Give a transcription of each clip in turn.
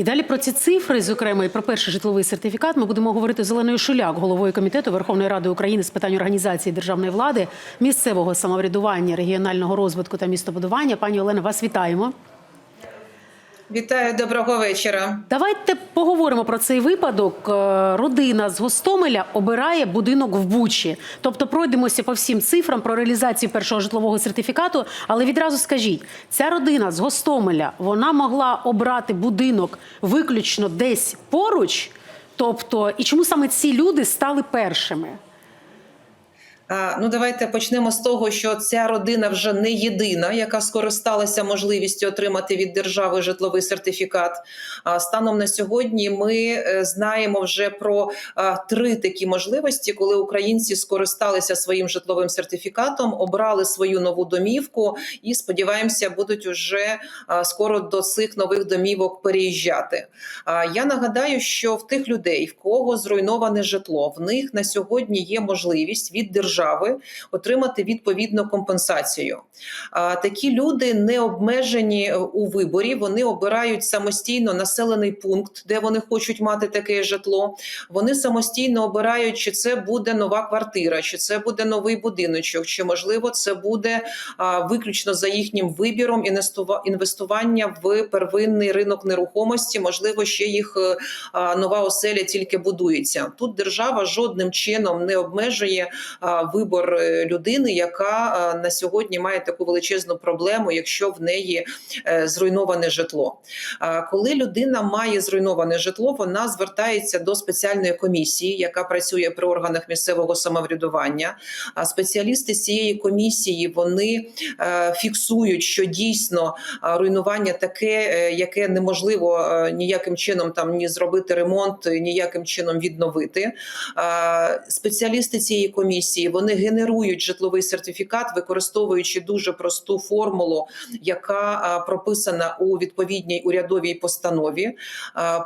І далі про ці цифри, зокрема, і про перший житловий сертифікат, ми будемо говорити з Оленою Шуляк, головою комітету Верховної Ради України з питань організації державної влади, місцевого самоврядування, регіонального розвитку та містобудування. Пані Олена, вас вітаємо. Вітаю, доброго вечора. Давайте поговоримо про цей випадок. Е, Родина з Гостомеля обирає будинок в Бучі. Тобто пройдемося по всім цифрам про реалізацію першого житлового сертифікату. Але відразу скажіть, ця родина з Гостомеля вона могла обрати будинок виключно десь поруч. Тобто, і чому саме ці люди стали першими? Ну, давайте почнемо з того, що ця родина вже не єдина, яка скористалася можливістю отримати від держави житловий сертифікат. А станом на сьогодні ми е, знаємо вже про три такі можливості, коли українці скористалися своїм житловим сертифікатом, обрали свою нову домівку і сподіваємося, будуть уже скоро до цих нових домівок переїжджати. А, Я нагадаю, що в тих людей, в кого зруйноване житло, в них на сьогодні є можливість від держави отримати відповідну компенсацію. А, Такі люди не обмежені е, у виборі. Вони обирають самостійно населений пункт, де вони хочуть мати таке житло. Вони самостійно обирають, чи це буде нова квартира, чи це буде новий будиночок, чи можливо це буде виключно за їхнім вибіром інвестува- інвестування в первинний ринок нерухомості. Можливо, ще їх е, нова оселя тільки будується. Тут держава жодним чином не обмежує вибор е, людини, яка на сьогодні має таку величезну проблему, якщо в неї е, зруйноване житло. Коли людина має зруйноване житло, вона звертається до спеціальної комісії, яка працює при органах місцевого самоврядування. Спеціалісти цієї комісії вони е, фіксують, що дійсно руйнування таке, е, яке неможливо е, ніяким чином там ні зробити ремонт, е, ніяким чином відновити. Спеціалісти цієї комісії вони генерують житловий сертифікат, використовуючи дуже просту формулу, яка прописана у відповідній урядовій постанові,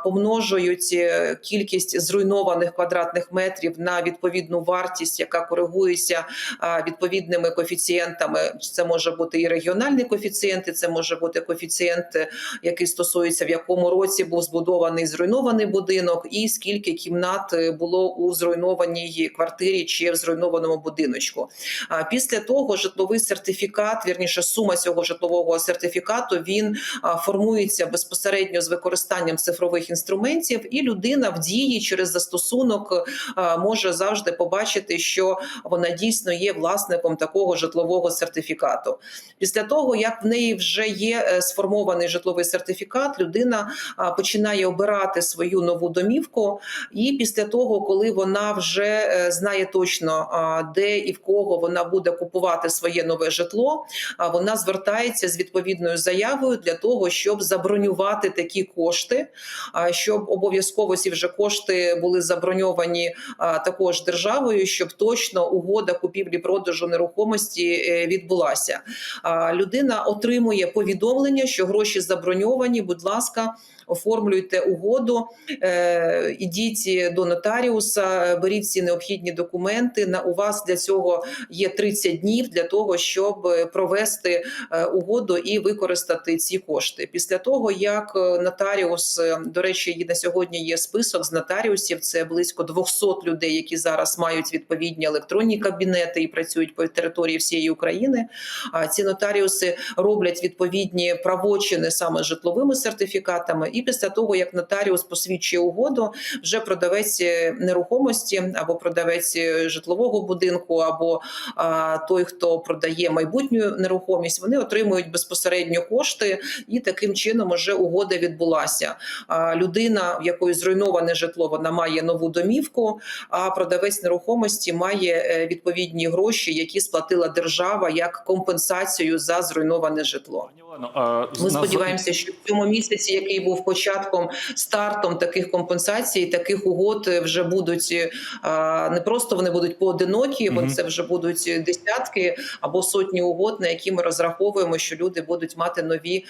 помножують е, кількість зруйнованих квадратних метрів на відповідну вартість, яка коригується відповідними коефіцієнтами. Це може бути і регіональні коефіцієнти, це може бути коефіцієнт, е, який стосується в якому році був збудований зруйнований будинок, і скільки кімнат е, було у зруйнованій квартирі чи в зруйнованому будиночку. А після того житловий сертифікат, вірніше, сума цього житлового сертифікату, він формується безпосередньо з використанням цифрових інструментів, і людина в дії через застосунок може завжди побачити, що вона дійсно є власником такого житлового сертифікату. Після того, як в неї вже є е, сформований житловий сертифікат, людина починає обирати свою нову домівку. І після того, коли вона вже е, знає точно, де і в кого вона буде купувати своє нове житло, вона звертається з відповідною заявою для того, щоб забронювати такі кошти, щоб обов'язково ці вже кошти були заброньовані також державою, щоб точно угода купівлі-продажу нерухомості е, відбулася. Людина отримує повідомлення, що гроші заброньовані. Будь ласка, оформлюйте угоду, е, ідіть до нотаріуса, беріть всі необхідні документи. На у вас для цього є 30 днів для того, щоб е, провести е, угоду і використати ці кошти. Після того як нотаріус, до речі, на сьогодні є список з нотаріусів. Це близько 200 людей, які зараз мають відповідні електронні кабінети і працюють по території всієї України. А ці нотаріуси роблять відповідні правочини саме житловими сертифікатами. І після того, як нотаріус посвідчує угоду, вже продавець е, нерухомості або продавець е, житлового будинку, або а, той, хто продає майбутню нерухомість, вони отримують безпосередньо кошти, і таким чином вже угода відбулася. А, людина, в якої зруйноване житло, вона має нову домівку. А продавець нерухомості має е, відповідні гроші, які сплатила держава як компенсацію за зруйноване житло. Ми сподіваємося, що в цьому місяці, який був початком стартом таких компенсацій, таких угод вже будуть не просто вони будуть поодинокі, бо це вже будуть десятки або сотні угод, на які ми розраховуємо, що люди будуть мати нові,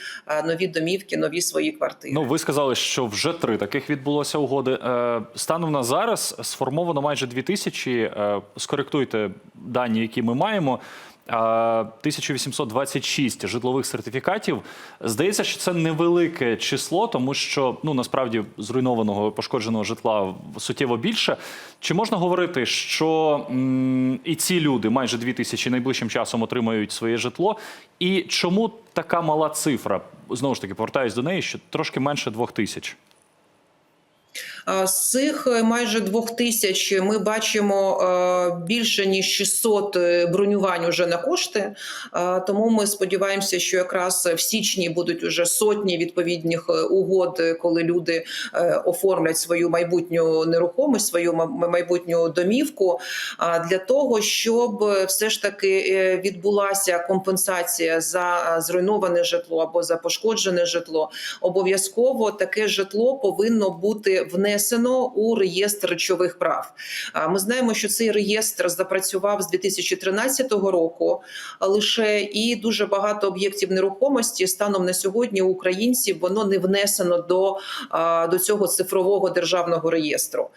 нові домівки, нові свої квартири. Ну, ви сказали, що вже три таких відбулося угоди. Е, Станом на зараз сформовано майже дві тисячі. Е, Скоректуйте дані, які ми маємо. А, 1826 житлових сертифікатів. Здається, що це невелике число, тому що ну насправді зруйнованого пошкодженого житла суттєво більше. Чи можна говорити, що м, і ці люди майже 2 тисячі найближчим часом отримають своє житло? І чому така мала цифра? Знову ж таки, повертаюсь до неї, що трошки менше 2 тисяч. З цих е, майже двох тисяч ми бачимо е, більше ніж 600 бронювань уже на кошти. Е, Тому ми сподіваємося, що якраз в січні будуть уже сотні відповідних е, угод, е, коли люди е, оформлять свою майбутню нерухомість, свою ма- майбутню домівку. Для того, щоб е, все ж таки е, відбулася компенсація за е, зруйноване житло або за пошкоджене житло, обов'язково таке житло повинно бути внесено у реєстр речових прав. Ми знаємо, що цей реєстр запрацював з 2013 року лише і дуже багато об'єктів нерухомості станом на сьогодні українців воно не внесено до, до цього цифрового державного реєстру.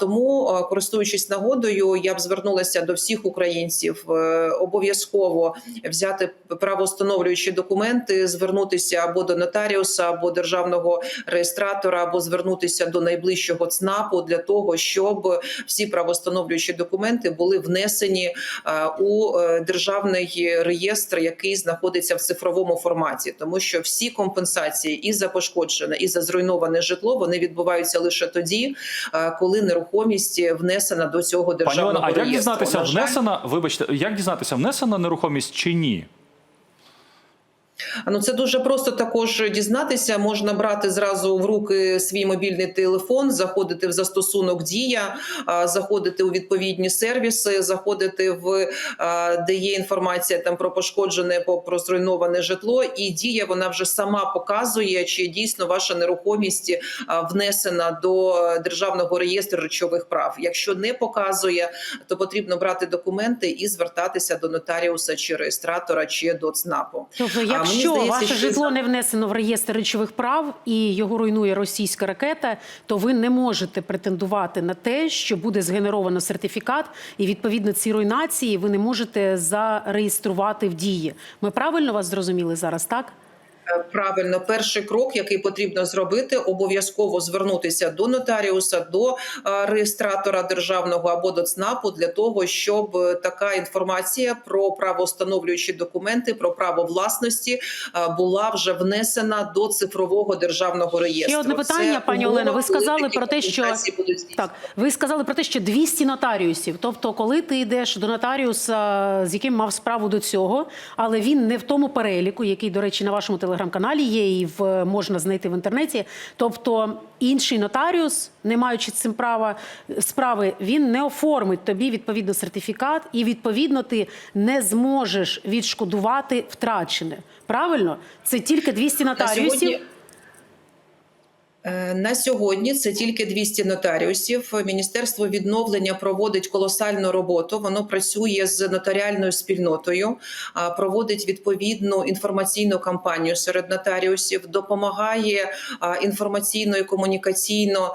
Тому, користуючись нагодою, я б звернулася до всіх українців е, обов'язково взяти правоустановлюючі документи, звернутися або до нотаріуса, або державного реєстратора, або звернутися до найближчого ЦНАПу для того, щоб всі правоустановлюючі документи були внесені е, у е, державний реєстр, який знаходиться в цифровому форматі, тому що всі компенсації і за пошкоджене, і за зруйноване житло вони відбуваються лише тоді, е, коли нерухомість внесена до цього Пані державного Олено, а як дізнатися, внесена, вибачте, як дізнатися, внесена нерухомість чи ні? Ну це дуже просто також дізнатися. Можна брати зразу в руки свій мобільний телефон, заходити в застосунок Дія, заходити у відповідні сервіси, заходити в де є інформація там про пошкоджене по про зруйноване житло. І дія вона вже сама показує, чи дійсно ваша нерухомість внесена до державного реєстру речових прав. Якщо не показує, то потрібно брати документи і звертатися до нотаріуса чи реєстратора, чи до ЦНАПу. Тобто, мені якщо здається, ваше що житло не внесено в реєстр речових прав і його руйнує російська ракета, то ви не можете претендувати на те, що буде згенеровано сертифікат, і відповідно ці руйнації ви не можете зареєструвати в дії. Ми правильно вас зрозуміли зараз, так? Е, Правильно, перший крок, який потрібно зробити, обов'язково звернутися до нотаріуса, до е, реєстратора державного або до ЦНАПу для того, щоб е, така інформація про правоустановлюючі документи, про право власності була вже внесена до цифрового державного реєстру. Ще одне питання, Це пані умова, Олено. Ви сказали про те, що так, ви сказали про те, що 200 нотаріусів. Тобто, коли ти йдеш до нотаріуса, з яким мав справу до цього, але він не в тому переліку, який, до речі, на вашому телеграм-каналі є, і в можна знайти в інтернеті. Тобто, інший нотаріус, не маючи цим права справи, він не оформить тобі відповідно сертифікат, і відповідно ти не зможеш відшкодувати втрачене. Правильно? Це тільки 200 На нотаріусів. Е, на сьогодні це тільки 200 нотаріусів. Міністерство відновлення проводить колосальну роботу. Воно працює з нотаріальною спільнотою, проводить відповідну інформаційну кампанію серед нотаріусів, допомагає інформаційно і комунікаційно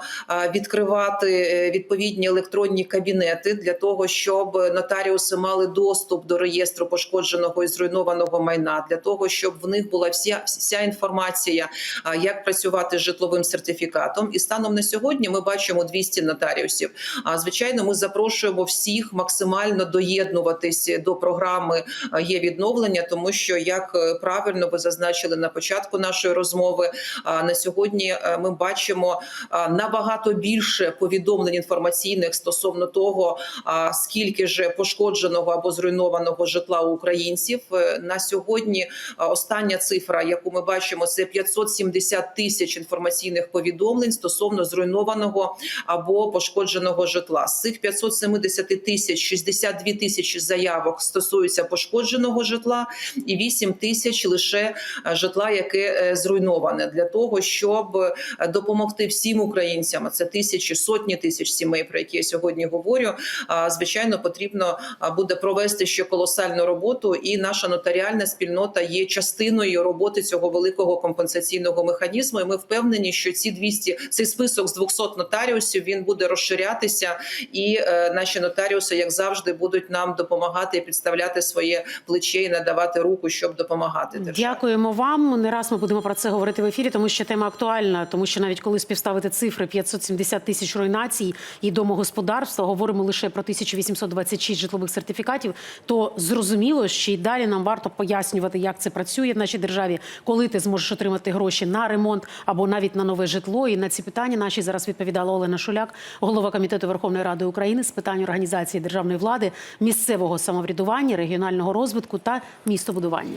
відкривати е, відповідні електронні кабінети для того, щоб нотаріуси мали доступ до реєстру пошкодженого і зруйнованого майна, для того, щоб в них була вся вся інформація, як працювати з житловим сертифікатом. І станом на сьогодні ми бачимо 200 нотаріусів. А звичайно, ми запрошуємо всіх максимально доєднуватись до програми є відновлення, тому що як е, правильно ви зазначили на початку нашої розмови, на сьогодні е, ми бачимо набагато більше повідомлень інформаційних стосовно того, скільки ж пошкодженого або зруйнованого житла у українців Е, на сьогодні. Остання цифра, яку ми бачимо, це 570 тисяч інформаційних повідомлень стосовно зруйнованого або пошкодженого житла. З цих 570 тисяч 62 тисячі заявок стосуються пошкодженого житла, і 8 тисяч лише е, житла, яке е, зруйноване, для того, щоб е, допомогти всім українцям. Це тисячі сотні тисяч сімей, про які я сьогодні говорю. Звичайно, потрібно буде провести ще колосальну роботу, і наша нотаріальна спільнота є частиною роботи цього великого компенсаційного механізму. І ми впевнені, що ці 200, цей список з 200 нотаріусів він буде розширятися, і е, наші нотаріуси, як завжди, будуть нам допомагати і підставляти своє плече і надавати руку, щоб допомагати державі. Дякуємо вам. Не раз ми будемо про це говорити в ефірі, тому що тема актуальна. Тому що навіть коли співставити цифри 570 тисяч руйнацій і домогосподарства, говоримо лише про 1826 житлових сертифікатів, то зрозуміло, що й далі нам варто пояснювати, як це працює в нашій державі, коли ти зможеш отримати гроші на ремонт або навіть на нове житло. І на ці питання наші зараз відповідала Олена Шуляк, голова комітету Верховної Ради України з питань організації державної влади, місцевого самоврядування, регіонального розвитку та містобудування.